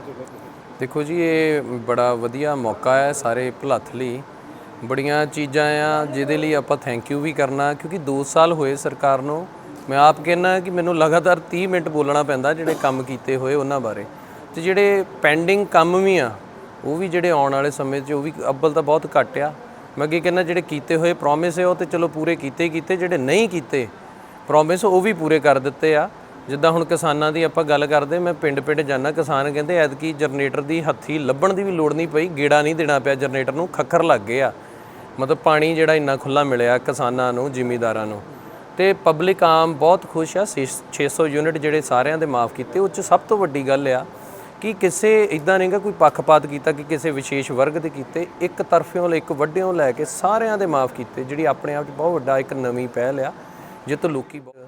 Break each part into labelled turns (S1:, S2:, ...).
S1: ਕਹਿਣਾ ਚਾਹੁੰਦੇ ਤੁਸੀਂ?
S2: ਦੇਖੋ ਜੀ, ਇਹ ਬੜਾ ਵਧੀਆ ਮੌਕਾ ਹੈ ਸਾਰੇ ਭਲੱਥ ਲਈ। ਬੜੀਆਂ ਚੀਜ਼ਾਂ ਆ ਜਿਹਦੇ ਲਈ ਆਪਾਂ ਥੈਂਕ ਯੂ ਵੀ ਕਰਨਾ, ਕਿਉਂਕਿ 2 ਸਾਲ ਹੋਏ ਸਰਕਾਰ ਨੂੰ। ਮੈਂ ਆਪ ਕਹਿੰਨਾ ਕਿ ਮੈਨੂੰ ਲਗਾਤਾਰ 30 ਮਿੰਟ ਬੋਲਣਾ ਪੈਂਦਾ ਜਿਹੜੇ ਕੰਮ ਕੀਤੇ ਹੋਏ ਉਹਨਾਂ ਬਾਰੇ। ਤੇ ਜਿਹੜੇ ਪੈਂਡਿੰਗ ਕੰਮ ਵੀ ਆ, ਉਹ ਵੀ ਜਿਹੜੇ ਆਉਣ ਵਾਲੇ ਸਮੇਂ 'ਚ, ਉਹ ਵੀ ਅੱਬਲ ਤਾਂ ਬਹੁਤ ਘੱਟ ਆ। ਮੈਂ ਅੱਗੇ ਕਹਿੰਦਾ ਜਿਹੜੇ ਕੀਤੇ ਹੋਏ ਪ੍ਰੋਮਿਸ ਹੈ ਉਹ ਤੇ ਚਲੋ ਪੂਰੇ ਕੀਤੇ ਕੀਤੇ, ਜਿਹੜੇ ਨਹੀਂ ਕੀਤੇ ਪ੍ਰੋਮਿਸ ਉਹ ਵੀ ਪੂਰੇ ਕਰ ਦਿੱਤੇ ਆ। ਜਿੱਦਾਂ ਹੁਣ ਕਿਸਾਨਾਂ ਦੀ ਆਪਾਂ ਗੱਲ ਕਰਦੇ, ਮੈਂ ਪਿੰਡ ਪਿੰਡ ਜਾਣਾ ਕਿਸਾਨ ਕਹਿੰਦੇ ਐਤਕੀ ਜਨਰੇਟਰ ਦੀ ਹੱਥੀ ਲੱਭਣ ਦੀ ਵੀ ਲੋੜ ਨਹੀਂ ਪਈ, ਗੇੜਾ ਨਹੀਂ ਦੇਣਾ ਪਿਆ ਜਨਰੇਟਰ ਨੂੰ, ਖੱਖਰ ਲੱਗ ਗਏ ਆ ਮਤਲਬ ਪਾਣੀ ਜਿਹੜਾ ਇੰਨਾ ਖੁੱਲਾ ਮਿਲਿਆ ਕਿਸਾਨਾਂ ਨੂੰ, ਜ਼ਿਮੀਦਾਰਾਂ ਨੂੰ। ਤੇ ਪਬਲਿਕ ਆਮ ਬਹੁਤ ਖੁਸ਼ ਆ, ਛੇ- 600 ਯੂਨਿਟ ਜਿਹੜੇ ਸਾਰਿਆਂ ਦੇ ਮਾਫ ਕੀਤੇ, ਉਹ 'ਚ ਸਭ ਤੋਂ ਵੱਡੀ ਗੱਲ ਆ ਕਿ ਕਿਸੇ ਇਦਾਂ ਨਹੀਂਗਾ ਕੋਈ ਪੱਖਪਾਤ ਕੀਤਾ ਕਿ ਕਿਸੇ ਵਿਸ਼ੇਸ਼ ਵਰਗ ਦੇ ਕੀਤੇ, ਇੱਕ ਤਰਫਿਓਂ ਇੱਕ ਵੱਡਿਓਂ ਲੈ ਕੇ ਸਾਰਿਆਂ ਦੇ ਮਾਫ ਕੀਤੇ, ਜਿਹੜੀ ਆਪਣੇ ਆਪ 'ਚ ਬਹੁਤ ਵੱਡਾ ਇੱਕ ਨਵੀਂ ਪਹਿਲ ਆ ਜਿਹ ਤੋਂ ਲੋਕੀ ਬਹੁਤ-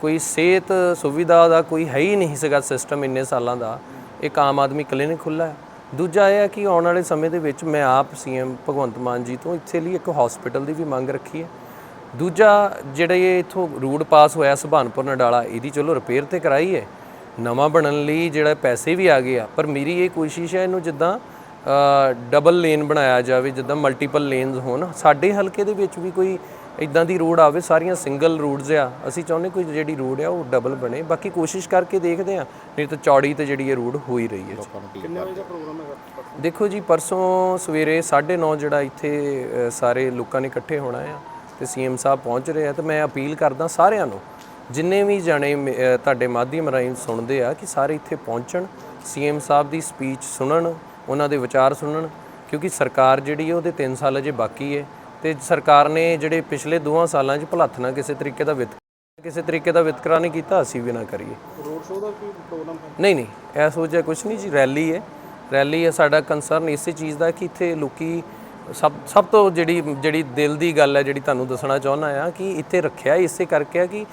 S2: ਕੋਈ ਸਿਹਤ ਸੁਵਿਧਾ ਦਾ ਕੋਈ ਹੈ ਹੀ ਨਹੀਂ ਸੀਗਾ ਸਿਸਟਮ ਇੰਨੇ ਸਾਲਾਂ ਦਾ। ਇੱਕ ਆਮ ਆਦਮੀ ਕਲੀਨਿਕ ਖੁੱਲਾ ਹੈ। ਦੂਜਾ ਇਹ ਹੈ ਕਿ ਆਉਣ ਵਾਲੇ ਸਮੇਂ ਦੇ ਵਿੱਚ ਮੈਂ ਆਪ ਸੀਐਮ ਭਗਵੰਤ ਮਾਨ ਜੀ ਤੋਂ ਇੱਥੇ ਲਈ ਇੱਕ ਹਸਪੀਟਲ ਦੀ ਵੀ ਮੰਗ ਰੱਖੀ ਹੈ। ਦੂਜਾ ਜਿਹੜਾ ਇਹ ਇਥੋਂ ਰੂਟ ਪਾਸ ਹੋਇਆ ਸੁਭਾਨਪੁਰ ਨਡਾਲਾ, ਇਹਦੀ ਚਲੋ ਰਿਪੇਅਰ ਤੇ ਕਰਾਈ ਹੈ। ਨਵਾਂ ਬਣਨ ਲਈ ਜਿਹੜਾ ਪੈਸੇ ਵੀ ਆ ਗਏ ਆ, ਪਰ ਮੇਰੀ ਇਹ ਕੋਸ਼ਿਸ਼ ਹੈ ਇਹਨੂੰ ਜਿੱਦਾਂ ਡਬਲ ਲੇਨ ਬਣਾਇਆ ਜਾਵੇ ਜਿੱਦਾਂ ਮਲਟੀਪਲ ਲੇਨਸ ਹੋਣ। ਸਾਡੇ ਹਲਕੇ ਦੇ ਵਿੱਚ ਵੀ ਕੋਈ ਇਦਾਂ ਦੀ ਰੋਡ ਆਵੇ ਸਾਰੀਆਂ ਸਿੰਗਲ ਰੋਡਸ ਆ। ਅਸੀਂ ਚਾਹੁੰਦੇ ਕੋਈ ਜਿਹੜੀ ਰੋਡ ਆ ਉਹ ਡਬਲ ਬਣੇ। ਬਾਕੀ ਕੋਸ਼ਿਸ਼ ਕਰਕੇ ਦੇਖਦੇ ਆ ਨਹੀਂ ਤਾਂ ਚੌੜੀ ਤੇ ਜਿਹੜੀ ਇਹ ਰੋਡ ਹੋ ਹੀ ਰਹੀ ਹੈ। ਜੀ।
S1: ਕਿੰਨੇ ਵਜੇ ਦਾ ਪ੍ਰੋਗਰਾਮ ਹੈਗਾ?
S2: ਦੇਖੋ ਜੀ ਪਰਸੋਂ ਸਵੇਰੇ 9:30 ਜਿਹੜਾ ਇੱਥੇ ਸਾਰੇ ਲੋਕਾਂ ਨੇ ਇਕੱਠੇ ਹੋਣਾ ਆ ਤੇ ਸੀਐਮ ਸਾਹਿਬ ਪਹੁੰਚ ਰਹੇ ਆ ਤੇ ਮੈਂ ਅਪੀਲ ਕਰਦਾ ਸਾਰਿਆਂ ਨੂੰ ਜਿੰਨੇ ਵੀ ਜਾਣੇ ਤੁਹਾਡੇ ਮਾਧਿਅਮ ਰਾਹੀਂ ਸੁਣਦੇ ਆ ਕਿ ਸਾਰੇ ਇੱਥੇ ਪਹੁੰਚਣ ਸੀਐਮ ਸਾਹਿਬ ਦੀ ਸਪੀਚ ਸੁਣਨ ਉਹਨਾਂ ਦੇ ਵਿਚਾਰ ਸੁਣਨ ਕਿਉਂਕਿ ਸਰਕਾਰ ਜਿਹੜੀ ਹੈ ਉਹਦੇ 3 ਸਾਲ ਅਜੇ ਬਾਕੀ ਹੈ ਤੇ ਸਰਕਾਰ ਨੇ ਜਿਹੜੇ ਪਿਛਲੇ ਦੋਹਾਂ ਸਾਲਾਂ 'ਚ ਭੁਲੱਥ ਨਾਲ ਕਿਸੇ ਤਰੀਕੇ ਦਾ ਵਿਤ ਕਿਸੇ ਤਰੀਕੇ ਦਾ ਵਿਤਕਰਾ ਨਹੀਂ ਕੀਤਾ ਅਸੀਂ ਵੀ ਨਾ ਕਰੀਏ।
S1: ਰੋਡ ਸ਼ੋਅ ਦਾ ਕੀ ਪ੍ਰੋਗਰਾਮ ਹੈ?
S2: ਨਹੀਂ ਨਹੀਂ ਇਹ ਸੋਚਿਆ ਕੁਝ ਨਹੀਂ ਜੀ ਰੈਲੀ ਹੈ। ਰੈਲੀ ਹੈ ਸਾਡਾ ਕੰਸਰਨ ਇਸੇ ਚੀਜ਼ ਦਾ ਕਿ ਇੱਥੇ ਲੋਕੀ ਸਭ ਸਭ ਤੋਂ ਜਿਹੜੀ ਜਿਹੜੀ ਦਿਲ ਦੀ ਗੱਲ ਹੈ ਜਿਹੜੀ ਤੁਹਾਨੂੰ ਦੱਸਣਾ ਚਾਹੁੰਦਾ ਆ ਕਿ ਇੱਥੇ ਰੱਖਿਆ ਇਸੇ ਕਰਕੇ ਆ ਕਿ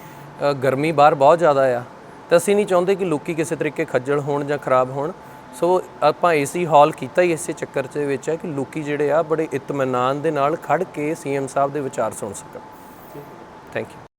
S2: ਗਰਮੀ ਬਾਹਰ ਬਹੁਤ ਜ਼ਿਆਦਾ ਆ। ਤਾਂ ਅਸੀਂ ਨਹੀਂ ਚਾਹੁੰਦੇ ਕਿ ਲੋਕੀ ਕਿਸੇ ਤਰੀਕੇ ਖੱਜਲ ਹੋਣ ਜਾਂ ਖਰਾਬ ਹੋਣ। ਸੋ ਆਪਾਂ ਏਸੀ ਹਾਲ ਕੀਤਾ ਹੀ ਇਸੇ ਚੱਕਰ ਦੇ ਵਿੱਚ ਹੈ ਕਿ ਲੋਕੀ ਜਿਹੜੇ ਆ ਬੜੇ ਇਤਮਾਨਾਨ ਦੇ ਨਾਲ ਖੜ ਕੇ ਸੀਐਮ ਸਾਹਿਬ ਦੇ ਵਿਚਾਰ ਸੁਣ ਸਕਣ। Thank you